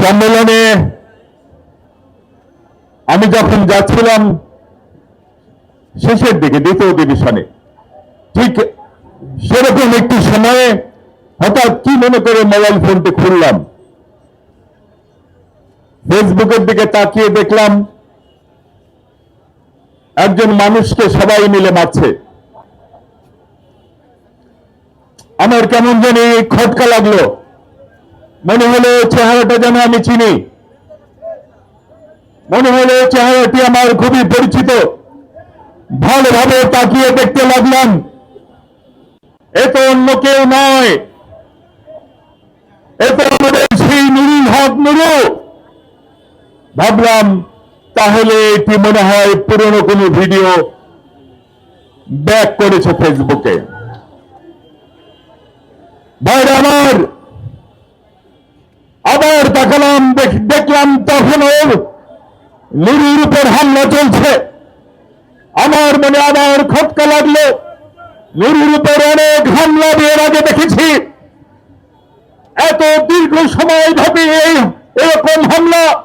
সম্মেলনে আমি যখন যাচ্ছিলাম শেষের দিকে, দ্বিতীয় ডিভিশনে ঠিক সেরকম একটি সময়ে হঠাৎ কি মনে করে মোবাইল ফোনটি খুললাম। ফেসবুকের দিকে তাকিয়ে দেখলাম, একজন মানুষকে সবাই মিলে মারছে। আমার কেমন জানি খটকা লাগল। মনে হলো চেহারাটা যেন আমি চিনি। মনে হলো চেহারাটি আমার খুবই পরিচিত। ভালোভাবে তাকিয়ে দেখতে লাগলাম। এ তো অন্য কেউ নয়। এ তো আমাদের সেই নুরুল হক নুরু। ভাবলাম, তাহলে এটি মনে হয় পুরনো কোনো ভিডিও ব্যাক করেছে ফেসবুকে। ভাইরা আমার আবার দেখালাম দেখ- দেখলাম তখনও নুরুর উপর হামলা চলছে। আমার মনে আবার খটকা লাগল। নুরুর উপর অনেক হামলা এর আগে দেখেছি। এত দীর্ঘ সময় ধরে এই এরকম হামলা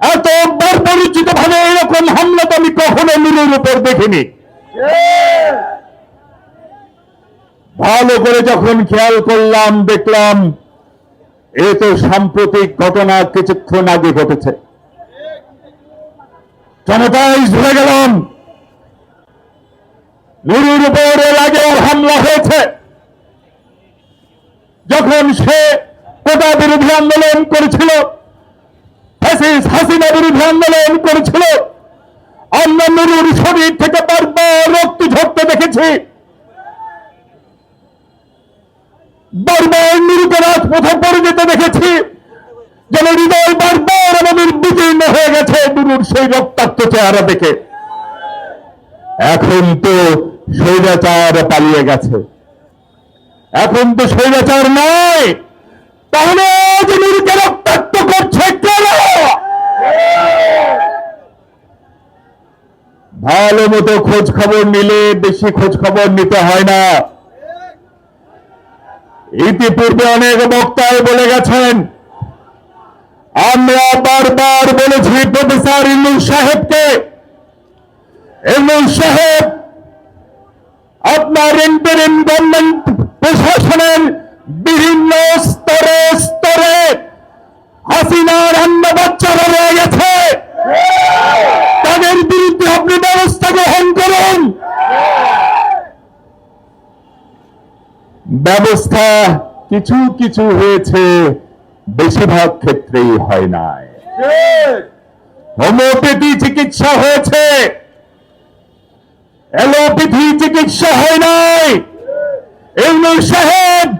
এত বর্বরিচিত ভাবে এরকম হামলা তো আমি কখনো নুরুর উপর দেখিনি। ভালো করে যখন খেয়াল করলাম, দেখলাম এ তো সাম্প্রতিক ঘটনা কিছুক্ষণ আগে ঘটেছে। ট্রমাটাইজ হয়ে গেলাম। নুরুর উপর এর আগেও হামলা হয়েছে। যখন সে কোটা বিরোধী আন্দোলন করেছিল হাসিনা বিরোধী আন্দোলন করেছিল, আমরা নুরুর শরীর থেকে বারবার রক্ত ঝরতে দেখেছি। বারবার নুরুকে রাজপথে পড়ে যেতে দেখেছি, যেন হৃদয় বারবার আমাদের বিদীর্ণ হয়ে গেছে নুরুর সেই রক্তাক্ত চেহারা দেখে। এখন তো স্বৈরাচার পালিয়ে গেছে। এখন তো স্বৈরাচার নয়, তাহলে রক্তাক্ত করছে ভালো মতো খোঁজ খবর নিলে বেশি খোঁজ খবর নিতে হয় না। ইতিপূর্বে অনেক বক্তায় বলে গেছেন, আমরা বারবার বলেছি প্রফেসর ইন্দুল সাহেবকে। ইন্দুল সাহেব, আপনার ইন্টারিম গভর্নমেন্ট প্রশাসনের বিভিন্ন স্তরে স্তরে হাসিনার অন্য বাচ্চারা রয়ে গেছে তাদের বিরুদ্ধে আপনি ব্যবস্থা গ্রহণ করুন ব্যবস্থা কিছু কিছু হয়েছে, বেশিরভাগ ক্ষেত্রেই হয় নাই। হোমিওপ্যাথি চিকিৎসা হয়েছে, অ্যালোপ্যাথি চিকিৎসা হয় নাই। এগুলো সাহেব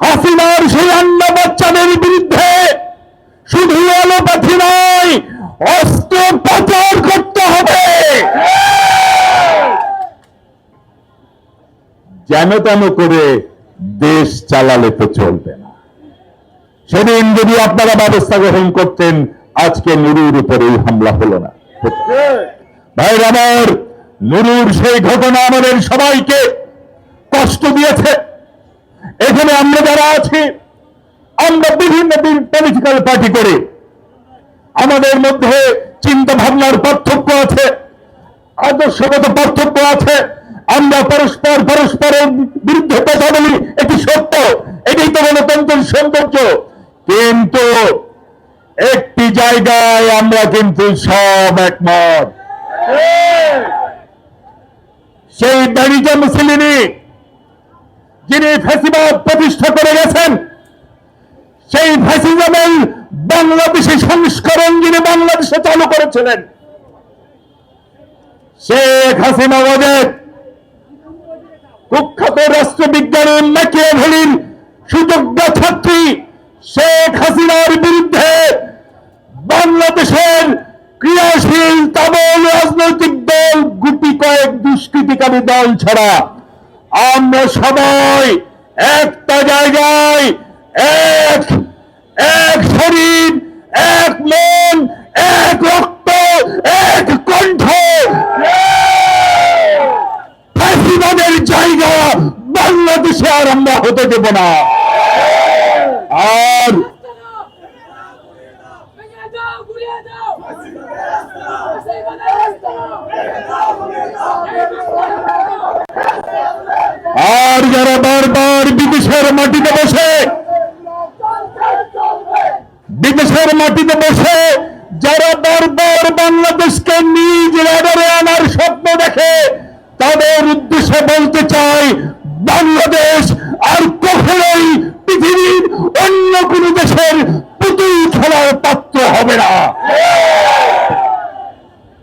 হাসিনার সেই অন্য বাচ্চাদের বিরুদ্ধে শুধু অ্যালোপ্যাথি নয় অস্ত্রোপচার করতে হবে যেন কেন করে দেশ চালালে তো চলবে না? সেদিন যদি আপনারা ব্যবস্থা গ্রহণ করতেন, আজকে নুরুর উপরে হামলা হলো না। ভাই আমার, নুরুর সেই ঘটনা আমাদের সবাইকে কষ্ট দিয়েছে। এখানে আমরা যারা আছি, আমরা বিভিন্ন পলিটিক্যাল পার্টি করে, আমাদের মধ্যে চিন্তা ভাবনার পার্থক্য আছে। আদর্শগত পার্থক্য আছে। আমরা পরস্পর পরস্পরের বিরুদ্ধে কথা বলি, এটি সত্য, এটাই তো গণতন্ত্রের সৌন্দর্য। কিন্তু একটি জায়গায় আমরা কিন্তু সব একমত। সেই ব্যারিজা মুসলিনি যিনি ফ্যাসিবাদ প্রতিষ্ঠা করে গেছেন, সেই ফ্যাসিজমের বাংলাদেশি সংস্করণ যিনি বাংলাদেশে চালু করেছিলেন শেখ হাসিনা ওয়াজেদ। কুখ্যাত রাষ্ট্রবিজ্ঞানী ম্যাকিয়াভেলির সুযোগ্য ছাত্রী শেখ হাসিনার বিরুদ্ধে বাংলাদেশের ক্রিয়াশীল তাবল রাজনৈতিক দল গুটি কয়েক দুষ্কৃতিকারী দল ছাড়া আমরা সবাই একটা জায়গায় এক এক শরীর, এক মন এক রক্ত এক কণ্ঠ ফ্যাসিবাদের জায়গা বাংলাদেশে আর আমরা হতে দেব না। আর আর যারা বারবার বিদেশের মাটিতে বসে, বিদেশের মাটিতে বসে, যারা বারবার বাংলাদেশকে নিজ রাডারে আনার স্বপ্ন দেখে তাদের উদ্দেশ্যে বলতে চাই বাংলাদেশ